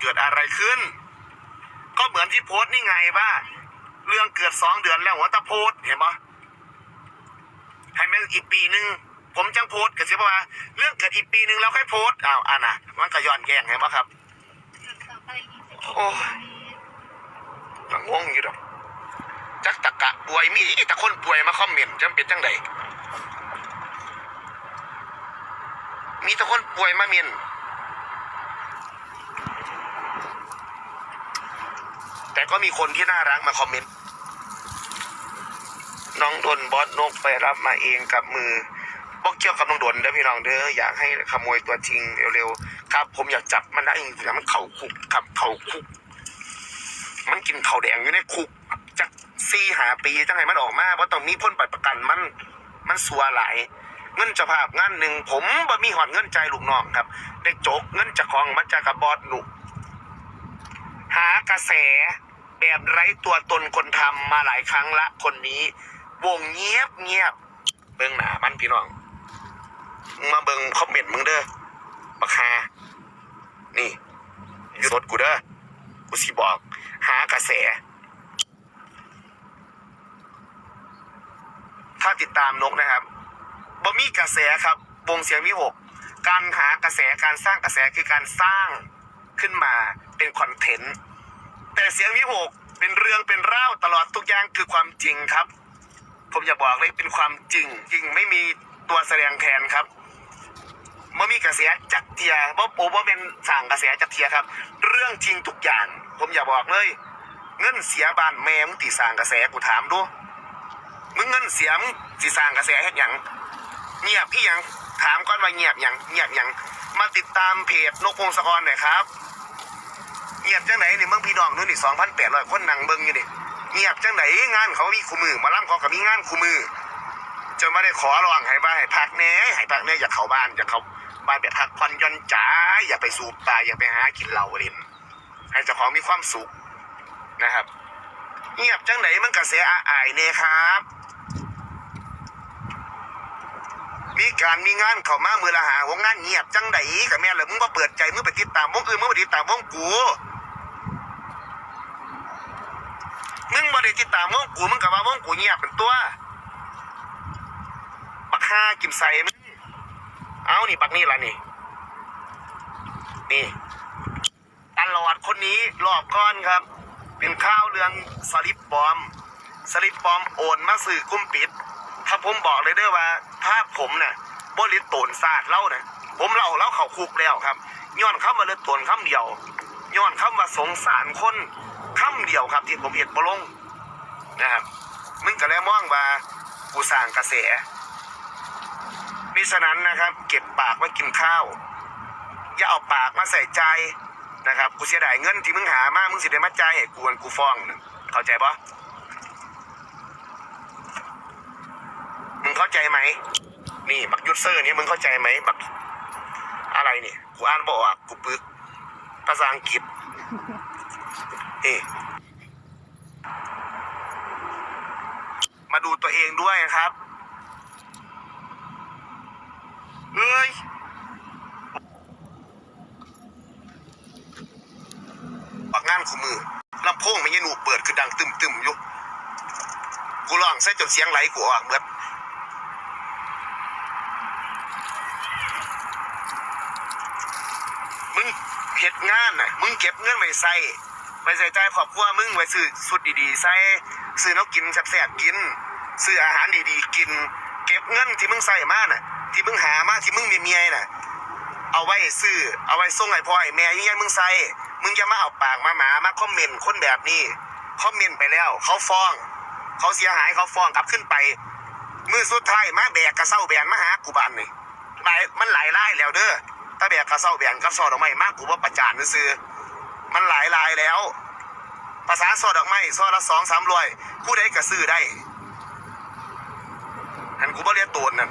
เกิดอะไรขึ้น ก็เหมือนที่โพสต์นี่ไงว่า เรื่องเกิดสองเดือนแล้วหัวตะโพสเห็นปะให้แม่งอีกปีหนึ่งผมจังโพสต์ก็สิว่าเรื่องเกิดอีกปีหนึ่งแล้วค่อยโพสอ้าวอ่านะมันก็ย้อนแย้งเห็นปะครับโอ้ยังงงอยู่ดอกจักตะกะป่วยมีแต่คนป่วยมาคอมเมนต์จำเป็นจังใดมีแต่คนป่วยมาเมน แต่ก็มีคนที่น่ารักมาคอมเมนต์น้องดนบอสนกไปรับมาเองกับมือบอกเกี่ยวกับน้องดนเด้อพี่น้องเด้ออยากให้ขโมยตัวจริงเร็วๆครับ ผมอยากจับมันได้จริงๆมันเข่าคุกครับเข่าคุก มันกินเข้าแดงอยู่ในคุกจักซีหาปีจังไงมันออกมาเพราะตองมีพ้นบัตรประกันมันมันสัวหลายเงินจะภาพงานหนึ่งผมบ่มีหอดเงินใจลูกน้องครับได้โจกเงินจากของมาจากกับบอสหนุหากระแส แบบไร้ตัวตนคนทำมาหลายครั้งละคนนี้ วงเงียบเงียบเบิ่งหนามันพี่น้อง มาเบิ่งคอมเมนต์มึงเด้อบักฮานี่อยู่รถกูเด้อกูสิบอก หากระแส ถ้าติดตามนกนะครับบ่มีกระแสครับ วงเสียงวิหก การหากระแสการสร้างกระแสคือการสร้างขึ้นมาเป็นคอนเทนต์ แต่เสียงวิหกเป็นเรื่องเป็นเล่าตลอดทุกอย่างคือความจริงครับ ผมอย่าบอกเลยเป็นความจริง จริงไม่มีตัวแสดงแทนครับเมื่อมีกระแสจักเทียบ่โอ้บ่เป็นสั่งกระแสจักเทียครับ เรื่องจริงทุกอย่าง ผมอย่าบอกเลย เงินเสียบ้านแม่มึงตีสร้างกระแสกูถามดูมึงเงินเสียมึงสิสร้างกระแสเฮ็ดหยังเงียบพี่ยังถามก่อนว่าเงียบหยังเงียบหยังมาติดตามเพจนกพงศกรหน่อยครับ เงียบจังไหนนี่มึงพี่น้องนู่นนี่สองพันแปดร้อยคนนั่งเบิ่งอยู่ดิเงียบจังไหนงานเขามีคู่มือมาล่ำเขาก็มีงานคู่มือจะไม่ได้ขอร้องให้ว่าให้พักแน่ให้พักแน่อย่าเข้าบ้านอย่าเข้าบ้านแบบพักผ่อนย่อนใจอย่าไปสูบตาอย่าไปหากินเหล้าเล่นให้เจ้าของมีความสุขนะครับ เงียบจังไหนมันกระแสอาอายเน่ครับ มีการมีงานเข้ามามือละหาวงงานเงียบจังไหนกับแม่เลยมึงมาเปิดใจมึงไปติดตามวงอื่นมึงไปติดตามวงกู มึงบ่ได้ติดตามวงกูมึงกับว่าวงกูเงียบเป็นตัวบักห้ากิมใส่มึงเอานี่บักนี่ละนี่ นี่ตลอดคนนี้รอบก้อนครับ เป็นข้าวเรืองสลิปปลอม สลิปปลอมโอนมาสื่อกุ้มปิด ถ้าผมบอกเลยเด้อว่า ถ้าผมเนี่ยบริโตนซาดเล่าเนี่ยผมเล่าเล่าเขาคุกแล้วครับย้อนเข้ามาเลยตนคำเดียวย้อนเข้ามาสงสารคน เดียวครับ ที่ผมเห็นบลงนะครับมึงก็เลยมองว่ากูสร้างกระแสมิฉะนั้นนะครับ เก็บปากไว้กินข้าว อย่าเอาปากมาใส่ใจนะครับกูเสียดายเงินที่มึงหามามึงสิได้มาจ่าให้กูวันกูฟ้องเข้าใจปะมึงเข้าใจไหมนี่บักยุทธเซอร์นี่มึงเข้าใจไหมบักอะไรนี่กูอ่านบออกกูปึกภาษาอังกฤษนี่ มาดูตัวเองด้วยครับเฮ้ยออกงานคู่มือลำโพงไม่ยันูเปิดคือดังตึมตึมๆอยู่กูร้องใส่จนเสียงไหลกูออกเบิดมึงเฮ็ดงานน่ะ มึงเก็บเงินไว้ใส่ไปใส่ใจครอบครัวมึงไว้ซื้อสุดดีๆใส่ซื้อน้ำกินแซ่บๆกิน ซื้ออาหารดีๆ กิน เก็บเงินที่มึงใส่มาน่ะ ที่มึงหามาที่มึงมีเมียน่ะ เอาไว้ซื้อ เอาไว้ส่งให้พ่อให้แม่ยังไงมึงใส่ มึงจะมาเอาปากมาหมามาคอมเมนต์คนแบบนี้คอมเมนต์ไปแล้ว เขาฟ้อง เขาเสียหายเขาฟ้องกลับขึ้นไป มือสุดท้ายมาแบกกระเซ้าแบนมาหากูบานนี่หลายมันหลายรายแล้วเด้อถ้าแบกกระเซ้าแบนกับซอดอกไม้มากกูว่าประจานซื้อมันหลายรายแล้วภาษาซอดอกไม้ซอละสองสามร้อยผู้ใดก็ซื้อได้ หันกูมาเรียกตัวนั่น